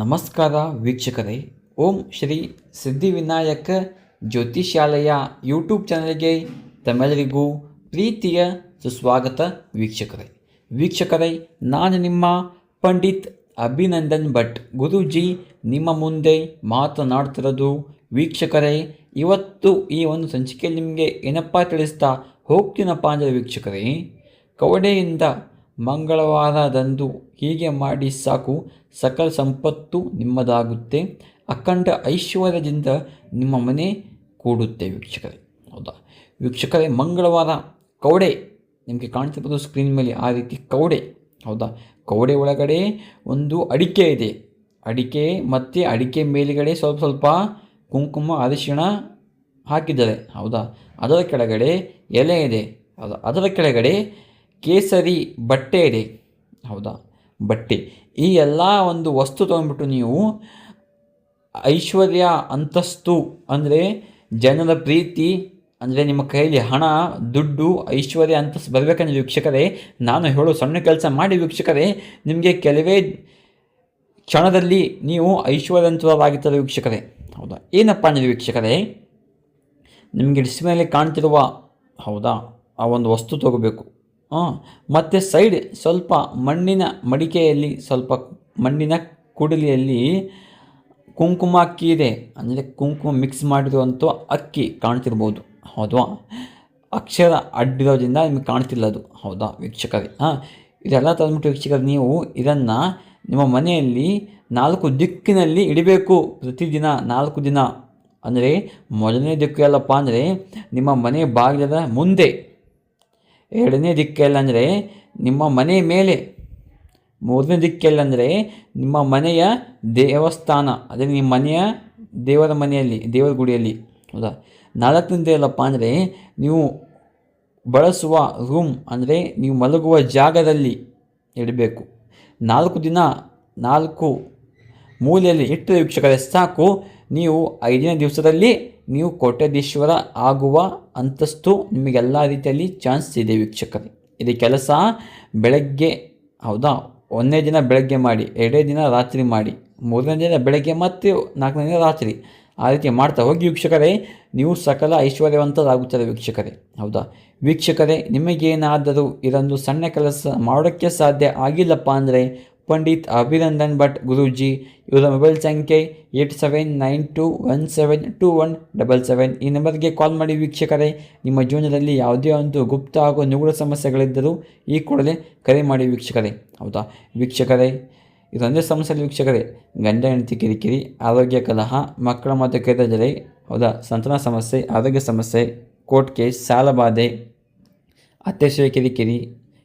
ನಮಸ್ಕಾರ ವೀಕ್ಷಕರೇ. ಓಂ ಶ್ರೀ ಸಿದ್ಧಿವಿನಾಯಕ ಜ್ಯೋತಿಷಾಲಯ ಯೂಟ್ಯೂಬ್ ಚಾನಲ್ಗೆ ತಮ್ಮೆಲ್ಲರಿಗೂ ಪ್ರೀತಿಯ ಸುಸ್ವಾಗತ ವೀಕ್ಷಕರೇ. ವೀಕ್ಷಕರೇ, ನಾನು ನಿಮ್ಮ ಪಂಡಿತ್ ಅಭಿನಂದನ್ ಭಟ್. ಗುರುಜಿ, ನಿಮ್ಮ ಮುಂದೆ ಮಾತನಾಡ್ತಿರೋದು ವೀಕ್ಷಕರೇ, ಇವತ್ತು ಈ ಒಂದು ಸಂಚಿಕೆಯಲ್ಲಿ ನಿಮಗೆ ಏನಪ್ಪ ತಿಳಿಸ್ತಾ ಹೋಗ್ತೀನಪ್ಪ ಅಂದರೆ ವೀಕ್ಷಕರೇ, ಕವಡೆಯಿಂದ ಮಂಗಳವಾರದಂದು ಹೀಗೆ ಮಾಡಿ ಸಾಕು, ಸಕಲ ಸಂಪತ್ತು ನಿಮ್ಮದಾಗುತ್ತೆ. ಅಖಂಡ ಐಶ್ವರ್ಯದಿಂದ ನಿಮ್ಮ ಮನೆ ಕೂಡುತ್ತೆ ವೀಕ್ಷಕರೇ. ಹೌದಾ? ವೀಕ್ಷಕರೇ, ಮಂಗಳವಾರ ಕೌಡೆ ನಿಮಗೆ ಕಾಣ್ತಿರ್ಬೋದು ಸ್ಕ್ರೀನ್ ಮೇಲೆ ಆ ರೀತಿ ಕೌಡೆ ಹೌದಾ? ಕೌಡೆ ಒಳಗಡೆ ಒಂದು ಅಡಿಕೆ ಇದೆ. ಅಡಿಕೆ ಮತ್ತು ಅಡಿಕೆ ಮೇಲುಗಡೆ ಸ್ವಲ್ಪ ಸ್ವಲ್ಪ ಕುಂಕುಮ, ಅರಿಶಿಣ ಹಾಕಿದ್ದಾರೆ. ಹೌದಾ? ಅದರ ಕೆಳಗಡೆ ಎಲೆ ಇದೆ. ಹೌದಾ? ಅದರ ಕೆಳಗಡೆ ಕೇಸರಿ ಬಟ್ಟೆ ಇದೆ ಹೌದಾ? ಬಟ್ಟೆ. ಈ ಎಲ್ಲ ಒಂದು ವಸ್ತು ತೊಗೊಂಡ್ಬಿಟ್ಟು ನೀವು ಐಶ್ವರ್ಯ ಅಂತಸ್ತು ಅಂದರೆ ಜನರ ಪ್ರೀತಿ ಅಂದರೆ ನಿಮ್ಮ ಕೈಯಲ್ಲಿ ಹಣ, ದುಡ್ಡು, ಐಶ್ವರ್ಯ ಅಂತಸ್ತು ಬರಬೇಕಂದ್ರೆ ವೀಕ್ಷಕರೇ, ನಾನು ಹೇಳೋ ಸಣ್ಣ ಕೆಲಸ ಮಾಡಿ ವೀಕ್ಷಕರೇ, ನಿಮಗೆ ಕೆಲವೇ ಕ್ಷಣದಲ್ಲಿ ನೀವು ಐಶ್ವರ್ಯವಂತರಾಗಿರ್ತಾರೆ ವೀಕ್ಷಕರೇ. ಹೌದಾ? ಏನಪ್ಪ ಅಂದರೆ ವೀಕ್ಷಕರೇ, ನಿಮಗೆ ಡಿಸ್ಪ್ಲೇಲಿ ಕಾಣ್ತಿರುವ, ಹೌದಾ, ಆ ಒಂದು ವಸ್ತು ತಗೋಬೇಕು. ಮತ್ತು ಸೈಡ್ ಸ್ವಲ್ಪ ಮಣ್ಣಿನ ಮಡಿಕೆಯಲ್ಲಿ, ಸ್ವಲ್ಪ ಮಣ್ಣಿನ ಕುಡಲಿಯಲ್ಲಿ ಕುಂಕುಮ ಅಕ್ಕಿ ಇದೆ. ಅಂದರೆ ಕುಂಕುಮ ಮಿಕ್ಸ್ ಮಾಡಿರುವಂಥ ಅಕ್ಕಿ ಕಾಣ್ತಿರ್ಬೋದು. ಹೌದಾ. ಅಕ್ಷರ ಅಡ್ಡಿರೋದ್ರಿಂದ ನಿಮಗೆ ಕಾಣ್ತಿಲ್ಲ ಅದು. ಹೌದಾ ವೀಕ್ಷಕರೇ? ಹಾಂ ಇದೆಲ್ಲ ತಂದ್ಬಿಟ್ಟು ವೀಕ್ಷಕರು, ನೀವು ಇದನ್ನು ನಿಮ್ಮ ಮನೆಯಲ್ಲಿ ನಾಲ್ಕು ದಿಕ್ಕಿನಲ್ಲಿ ಇಡಬೇಕು ಪ್ರತಿದಿನ. ನಾಲ್ಕು ದಿನ. ಅಂದರೆ ಮೊದಲನೇ ದಿಕ್ಕು ಎಲ್ಲಪ್ಪ ಅಂದರೆ ನಿಮ್ಮ ಮನೆ ಬಾಗಿಲದ ಮುಂದೆ. ಎರಡನೇ ದಿಕ್ಕೆಲ್ಲಂದರೆ ನಿಮ್ಮ ಮನೆ ಮೇಲೆ. ಮೂರನೇ ದಿಕ್ಕೆಲ್ಲಂದರೆ ನಿಮ್ಮ ಮನೆಯ ದೇವಸ್ಥಾನ, ಅದೇ ನಿಮ್ಮ ಮನೆಯ ದೇವರ ಮನೆಯಲ್ಲಿ, ದೇವರ ಗುಡಿಯಲ್ಲಿ. ಹೌದಾ? ನಾಲ್ಕನೇದು ಎಲ್ಲಪ್ಪ ಅಂದರೆ ನೀವು ಬಳಸುವ ರೂಮ್ ಅಂದರೆ ನೀವು ಮಲಗುವ ಜಾಗದಲ್ಲಿ ಇಡಬೇಕು. ನಾಲ್ಕು ದಿನ, ನಾಲ್ಕು ಮೂಲೆಯಲ್ಲಿ ಇಟ್ಟು ವೀಕ್ಷಕರೇ ಸಾಕು ನೀವು ಐದನೇ ದಿವಸದಲ್ಲಿ ನೀವು ಕೋಟ್ಯಾಧೀಶ್ವರ ಆಗುವ ಅಂತಸ್ತು ನಿಮಗೆಲ್ಲ ರೀತಿಯಲ್ಲಿ ಚಾನ್ಸ್ ಇದೆ ವೀಕ್ಷಕರೇ. ಇದು ಕೆಲಸ ಬೆಳಗ್ಗೆ, ಹೌದಾ? ಒಂದನೇ ದಿನ ಬೆಳಗ್ಗೆ ಮಾಡಿ ಎರಡನೇ ದಿನ ರಾತ್ರಿ ಮಾಡಿ, ಮೂರನೇ ದಿನ ಬೆಳಗ್ಗೆ ಮತ್ತು ನಾಲ್ಕನೇ ದಿನ ರಾತ್ರಿ ಆ ರೀತಿ ಮಾಡ್ತಾ ಹೋಗಿ ವೀಕ್ಷಕರೇ, ನೀವು ಸಕಲ ಐಶ್ವರ್ಯವಂತರಾಗುತ್ತಾರೆ ವೀಕ್ಷಕರೇ, ಹೌದಾ? ವೀಕ್ಷಕರೇ, ನಿಮಗೇನಾದರೂ ಇದೊಂದು ಸಣ್ಣ ಕೆಲಸ ಮಾಡೋಕ್ಕೆ ಸಾಧ್ಯ ಆಗಿಲ್ಲಪ್ಪ ಅಂದರೆ ಪಂಡಿತ್ ಅಭಿನಂದನ್ ಭಟ್ ಗುರೂಜಿ. ಇವರ ಮೊಬೈಲ್ ಸಂಖ್ಯೆ eight seven nine two one seven two one double seven. ಈ ನಂಬರ್ಗೆ ಕಾಲ್ ಮಾಡಿ ವೀಕ್ಷಕರೇ, ನಿಮ್ಮ ಜೀವನದಲ್ಲಿ ಯಾವುದೇ ಒಂದು ಗುಪ್ತ ಹಾಗೂ ನಿಗೂಢ ಸಮಸ್ಯೆಗಳಿದ್ದರೂ ಈ ಕೂಡಲೇ ಕರೆ ಮಾಡಿ ವೀಕ್ಷಕರೇ. ಹೌದಾ? ವೀಕ್ಷಕರೇ, ಇದೊಂದೇ ಸಮಸ್ಯೆ ವೀಕ್ಷಕರೇ, ಗಂಡ, ಹೆಂಡತಿ, ಕಿರಿಕಿರಿ, ಆರೋಗ್ಯ ಕಲಹ, ಮಕ್ಕಳ ಮತ್ತು ಕೆದಜಲೆ ಹೌದಾ? ಸಂತಾನ ಸಮಸ್ಯೆ, ಆರೋಗ್ಯ ಸಮಸ್ಯೆ, ಕೋರ್ಟ್ ಕೇಸ್ ಸಾಲಬಾಧೆ ಅತ್ಯಾಶಯ, ಕಿರಿಕಿರಿ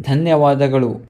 ಧನ್ಯವಾದಗಳು.